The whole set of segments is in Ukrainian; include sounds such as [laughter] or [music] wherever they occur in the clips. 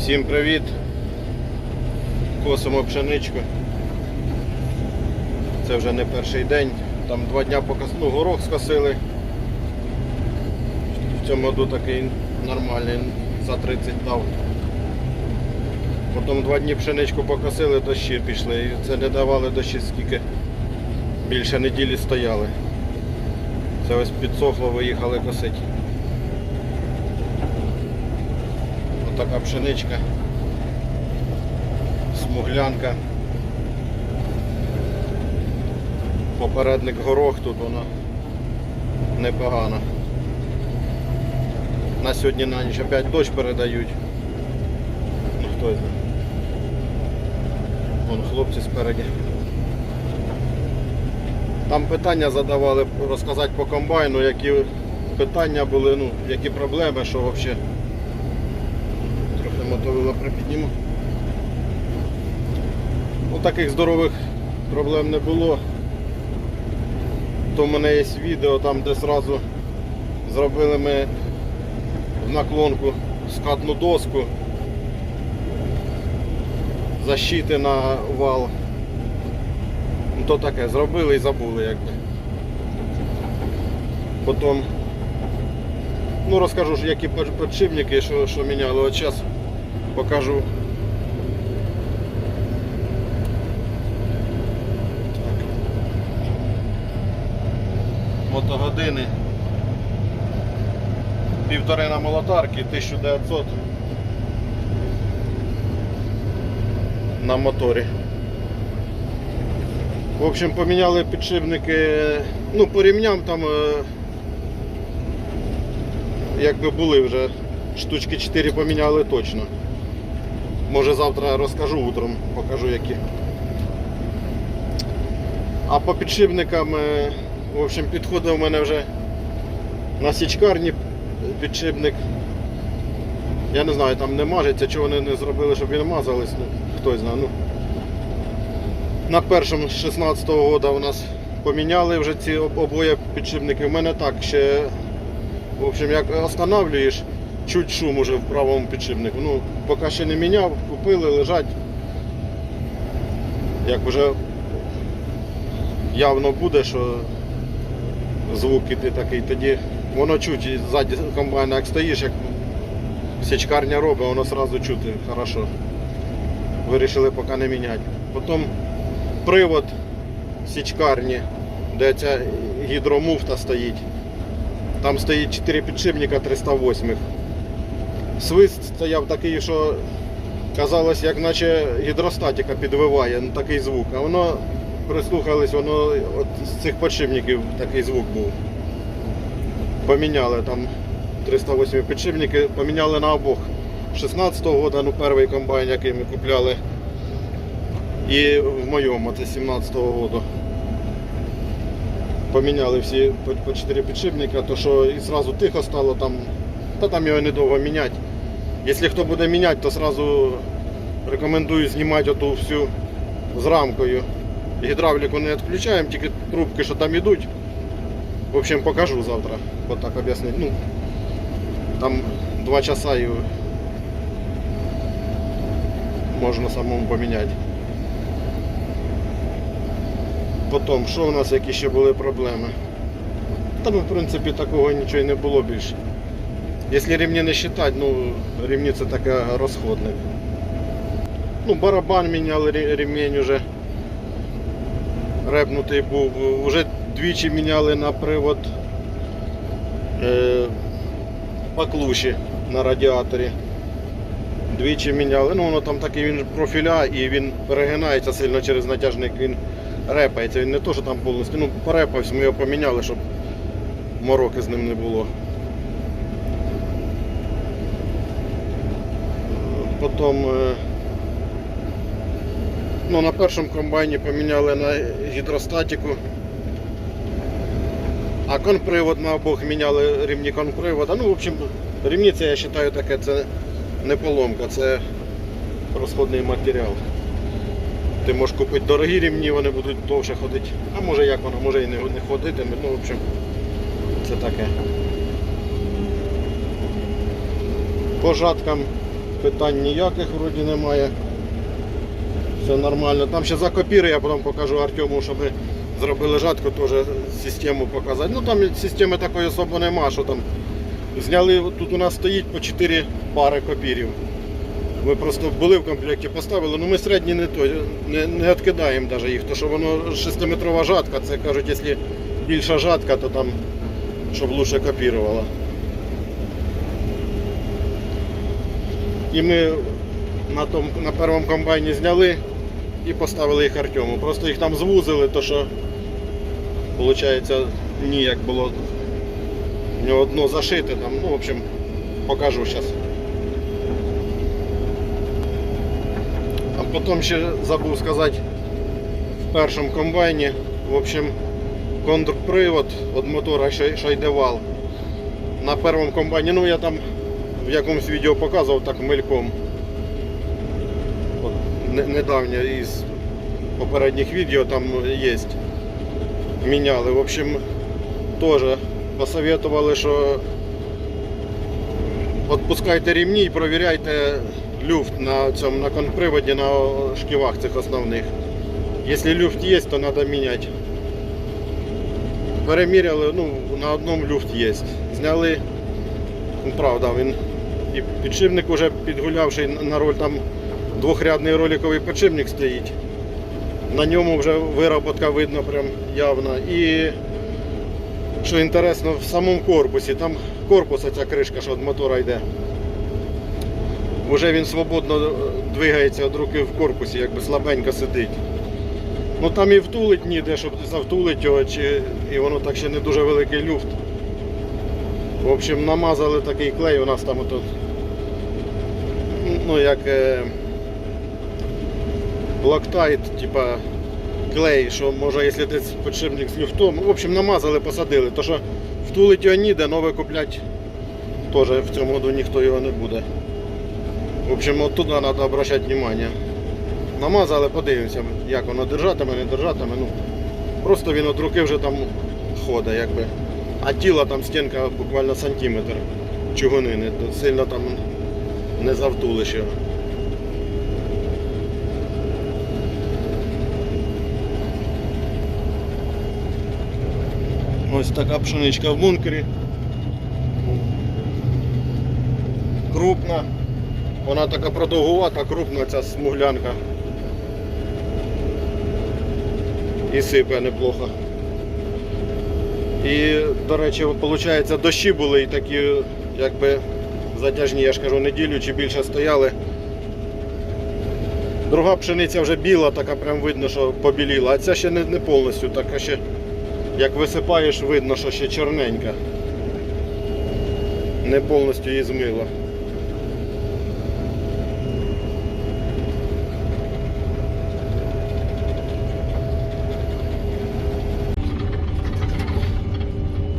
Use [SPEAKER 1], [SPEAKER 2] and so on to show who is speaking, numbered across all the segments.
[SPEAKER 1] Всім привіт! Косимо пшеничку. Це вже не перший день. Там два дня ну, горох скосили. В цьому году такий нормальний, за 30 дав. Потім два дні пшеничку покосили, дощі пішли. І це не давали дощі скільки. Більше неділі стояли. Це ось підсохло, виїхали косити. Отака пшеничка. Смуглянка. Попередник горох тут вона непогана. На сьогодні на ніч опять дощ передають. Ну хто знає. Вон хлопці спереді. Там питання задавали розказати по комбайну, які питання були, ну, які проблеми, що взагалі. Трохи мотовило припідніму. Ну, таких здорових проблем не було. То в мене є відео там, де зразу зробили ми в наклонку скатну доску. Защити на вал. Ну, то таке, зробили і забули якби. Потім ну розкажу, які подшипники, що, що міняли. От зараз покажу. Мотогодини. Півтори на молотарки, 1900 на моторі. В общем, поміняли підшипники, ну, по ремням там е, якби були вже штучки 4 поміняли точно. Може завтра розкажу утром, покажу які. А по підшипникам, е, в общем, підходив у мене вже на січкарні підшипник. Я не знаю, там не мажеться, чого вони не зробили, щоб він мазались, ну, хтось знає. Ну, на першому з 16-го року у нас поміняли вже ці обоє підшипники. У мене так ще, в общем, як останавлюєш, чуть шум уже в правому підшипнику. Ну, поки ще не міняв, купили, лежать. Як вже явно буде, що звук іти такий, тоді воно чуть і ззаді комбайна, як стоїш, як січкарня робить, воно одразу чути хорошо. Вирішили поки не міняти. Потім привод січкарні, де ця гідромуфта стоїть. Там стоїть 4 підшипника 308. Свист стояв такий, що казалось, як наче гідростатика підвиває, такий звук. А воно прислухались, воно от з цих підшипників такий звук був. Поміняли там 308 підшипники, поміняли на обох. 16-го року, ну перший комбайн, який ми купляли. І в моєму, це 17-го року. Поміняли всі по, по 4 підшипника, то що і одразу тихо стало там, та там його недовго міняти. Якщо хто буде міняти, то одразу рекомендую знімати оту всю з рамкою. Гідравліку не відключаємо, тільки трубки, що там йдуть. В общем, покажу завтра. От так об'яснити. Ну, там 2 часа і можна самому поміняти. Потім, що у нас які ще були проблеми? Та ну, в принципі, такого нічого не було більше. Якщо ремні не вважати, ну, ремні це таке. Ну, барабан міняли ре- ремінь уже. Репнутий був. Уже двічі міняли на привод е, поклуші на радіаторі. Двічі міняли. Ну воно там такий він профіля і він перегинається сильно через натяжник, він репається. Він не то, що там повністю, ну порепався, ми його поміняли, щоб мороки з ним не було. Потім е, ну, на першому комбайні поміняли на гідростатику. А конпривод на обох міняли рівні конпривода. Ну, в общем, рівні це я вважаю таке, це не поломка, це розходний матеріал. Ти можеш купити дорогі рівні, вони будуть довше ходити. А може як воно, може і не, не ходитиме. Ну, в общем, це таке. По жаткам Питань ніяких вроді немає. Все нормально. Там ще за копіри я потім покажу Артему, щоб зробили жатку, теж систему показати. Ну там системи такої особо нема, що там зняли, тут у нас стоїть по 4 пари копірів. Ми просто були в комплекті, поставили, ну ми середні не то, не, не відкидаємо навіть їх, тому що воно 6-метрова жатка, це кажуть, якщо більша жатка, то там щоб лучше копірувала. І ми на, том, на першому комбайні зняли і поставили їх Артему. Просто їх там звузили, то що виходить ніяк було у нього одно зашите там, ну в общем, покажу зараз. А потім ще забув сказати в першому комбайні, в общем, контрпривод від мотора що йде вал. На першому комбайні, ну я там в якомусь відео показував так мельком. От, недавнє із попередніх відео там є. Міняли. В общем, теж посоветували, що відпускайте ремні і провіряйте люфт на цьому на контрприводі на шківах цих основних. Якщо люфт є, то треба міняти. Переміряли, ну, на одному люфт є. Зняли, ну, правда, він і підшипник вже підгулявший на роль, там двохрядний роликовий підшипник стоїть. На ньому вже вироботка видно прям явно. І що інтересно, в самому корпусі, там корпус, ця кришка, що від мотора йде. Вже він свободно е, двигається від руки в корпусі, якби слабенько сидить. Ну там і втулить ніде, щоб завтулить його, чи... і воно так ще не дуже великий люфт. В общем, намазали такий клей, у нас там отут, ну як е... локтайт, типа клей, що може, якщо ти підшипник з люфтом, в общем, намазали, посадили. То що втулить його ніде, нове купляти теж в цьому году ніхто його не буде. В общем, от треба обращати увагу. Намазали, подивимося, як воно держатиме, не держатиме. Ну, просто він від руки вже там ходить, якби. А тіло там стінка буквально сантиметр чугунини, сильно там не завтулиш. Ось така пшеничка в бункері. Крупна. Вона така продовгувата, крупна ця смуглянка. І сипе неплохо. І, до речі, виходить, дощі були і такі, якби затяжні, я ж кажу, неділю чи більше стояли. Друга пшениця вже біла, така прям видно, що побіліла, а ця ще не, не повністю, така ще, як висипаєш, видно, що ще чорненька. Не повністю її змило.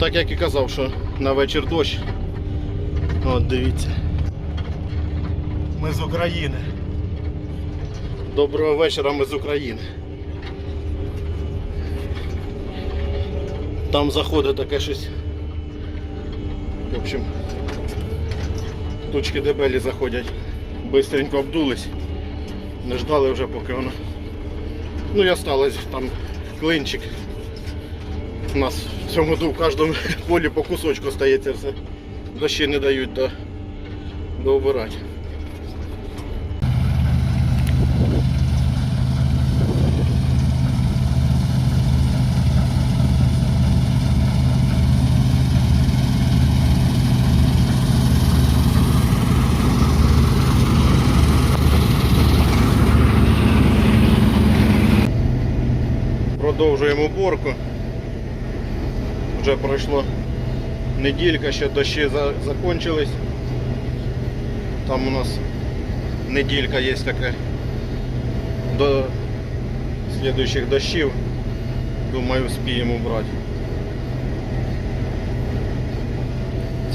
[SPEAKER 1] Так як і казав, що на вечір дощ. От дивіться. Ми з України. Доброго вечора, ми з України. Там заходить таке щось. В общем, тучки дебелі заходять. Бистренько обдулись. Не ждали вже поки воно. Ну і осталось там клинчик. У нас в цьому году в кожному [laughs] полі по кусочку стається все. Дощі не дають до, дообирати. Продовжуємо неділька, ще дощі за- закончились. Там у нас неділька є така до слідуючих дощів. Думаю, успіємо брати.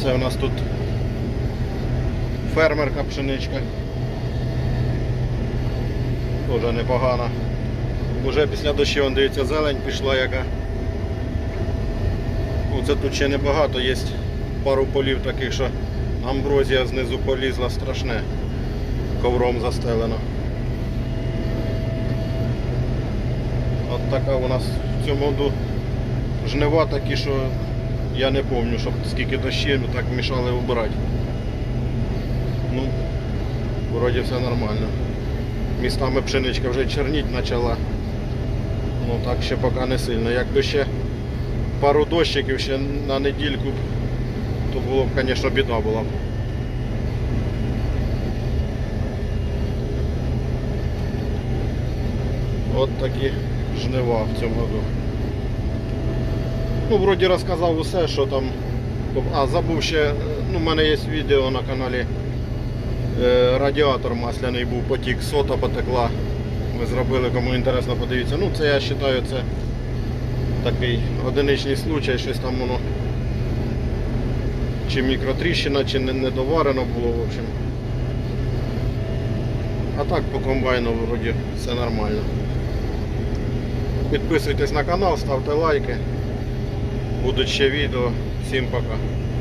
[SPEAKER 1] Це у нас тут фермерка пшеничка. Тоже непогана. Уже після дощів, дивіться, зелень пішла яка. Ну, це тут ще небагато, є пару полів таких, що амброзія знизу полізла страшне. ковром застелено. От така у нас в цьому году жнива такі, що я не пам'ятаю, щоб скільки дощів так мішали вбирати. Ну, вроді все нормально. Містами пшеничка вже чорніть почала. Ну так ще поки не сильно. Якби ще пару дощиків ще на недільку, то було б, звісно, біда була. От такі жнива в цьому году. Ну, вроді розказав усе, що там. А, забув ще, ну, в мене є відео на каналі. Е, радіатор масляний був, потік, сота потекла. Ми зробили, кому інтересно, подивіться. Ну, це я вважаю, це такий одиничний случай, щось там воно. Чи мікротріщина, чи не недоварено було, в общем. А так по комбайну вроді все нормально. Підписуйтесь на канал, ставте лайки. Будуть ще відео. Всім пока.